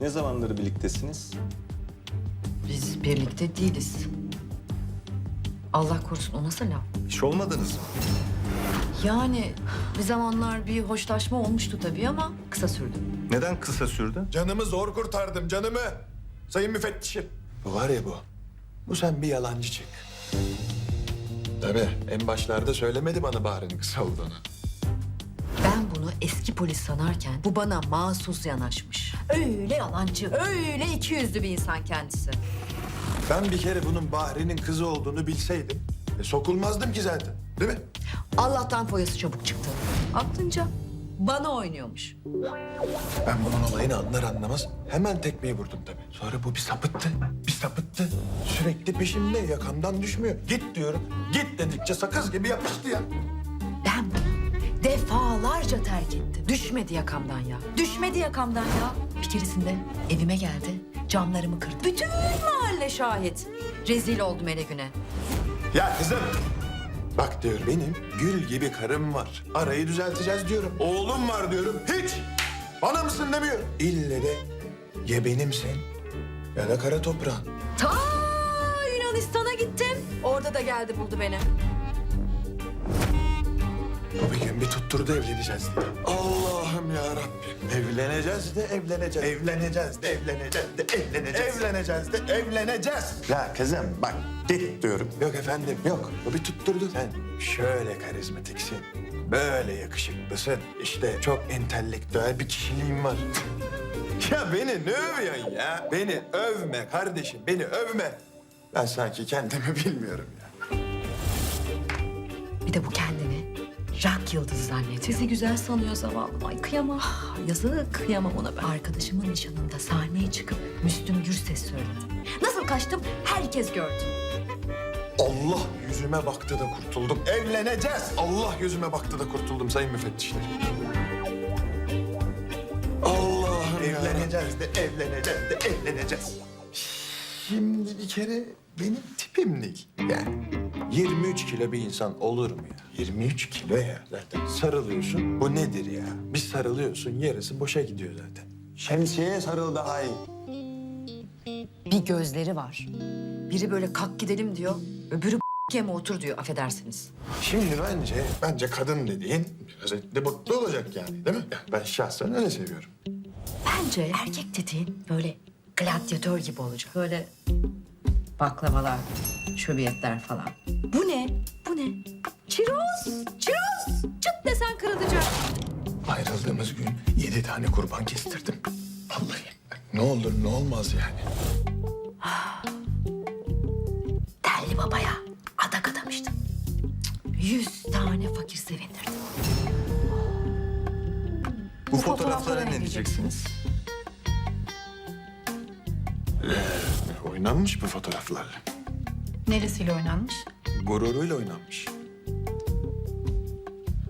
Ne zamandır birliktesiniz? Biz birlikte değiliz. Allah korusun o nasıl laf? Hiç olmadınız mı? Yani bir zamanlar bir hoşlaşma olmuştu tabii ama kısa sürdü. Neden kısa sürdü? Canımı zor kurtardım canımı. Sayın müfettişim. Bu var ya bu. Bu sen bir yalancı çık. Tabii en başlarda söylemedi bana Bahar'ın kısa olduğunu. Ben bunu eski polis sanarken bu bana mahsus yanaşmış. Öyle yalancı, öyle iki yüzlü bir insan kendisi. Ben bir kere bunun Bahri'nin kızı olduğunu bilseydim... E, sokulmazdım ki zaten. Değil mi? Allah'tan foyası çabuk çıktı. Aklınca bana oynuyormuş. Ben bunun olayını anlar anlamaz hemen tekmeyi vurdum tabii. Sonra bu bir sapıttı, bir sapıttı. Sürekli peşimde yakamdan düşmüyor. Git diyorum. Git dedikçe sakız gibi yapıştı ya. Defalarca terk ettim. Düşmedi yakamdan ya. Düşmedi yakamdan ya. Bir keresinde evime geldi. Camlarımı kırdı. Bütün mahalle şahit. Rezil oldum ele güne. Ya kızım. Bak diyor benim gül gibi karım var. Arayı düzelteceğiz diyorum. Oğlum var diyorum. Hiç. Bana mısın demiyor. İlle de ya benimsin ya da kara toprağın. Ta Yunanistan'a gittim. Orada da geldi buldu beni. Bir gün bir tutturdu evleneceğiz diye. Allah'ım ya Rabbim. Evleneceğiz de evleneceğiz. Evleneceğiz de evleneceğiz de evleneceğiz. Evleneceğiz de evleneceğiz. Ya kızım bak git diyorum. Yok efendim yok. Bu bir tutturdu. Sen şöyle karizmatiksin. Böyle yakışıklısın. İşte çok entelektüel bir kişiliğin var. ya beni ne övüyorsun ya? Beni övme kardeşim, beni övme. Ben sanki kendimi bilmiyorum ya. Bir de bu kendini rock yıldızı zannediyor. Sizi güzel sanıyor zavallı. Ay kıyamam. Ah, Yazık kıyamam ona ben. Arkadaşımın nişanında sahneye çıkıp Müslüm Gürses söyledi. Nasıl kaçtım herkes gördü. Allah yüzüme baktı da kurtuldum. Evleneceğiz. Allah yüzüme baktı da kurtuldum sayın müfettişler. Allah'ım Evleneceğiz de evleneceğiz de evleneceğiz. Şimdi bir kere benim tipim değil. Yani 23 kilo bir insan olur mu ya? 23 kilo ya zaten. Sarılıyorsun. Bu nedir ya? Bir sarılıyorsun yarısı boşa gidiyor zaten. Şemsiyeye sarıl daha iyi. Bir gözleri var. Biri böyle kalk gidelim diyor. Öbürü yeme otur diyor affedersiniz. Şimdi bence, bence kadın dediğin biraz etli butlu olacak yani değil mi? Ya ben şahsen öyle seviyorum. Bence erkek dediğin böyle gladyatör gibi olacak. Böyle baklavalar, şöbiyetler falan. Bu ne? Bu ne? Çiroz! Çiroz! Çıt desen kırılacak. Ayrıldığımız gün yedi tane kurban kestirdim. Vallahi. Ne olur ne olmaz yani. Telli babaya adak adamıştım. Yüz tane fakir sevindirdim. Bu fotoğraflara ne diyeceksiniz? Oynanmış bu fotoğraflarla. Neresiyle oynanmış? Gururuyla oynanmış.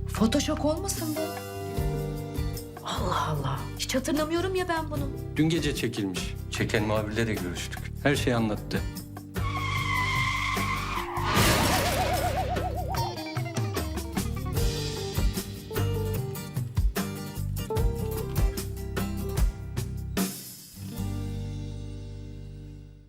Photoshop olmasın bu? Allah Allah. Hiç hatırlamıyorum ya ben bunu. Dün gece çekilmiş. Çeken muhabirle de görüştük. Her şeyi anlattı.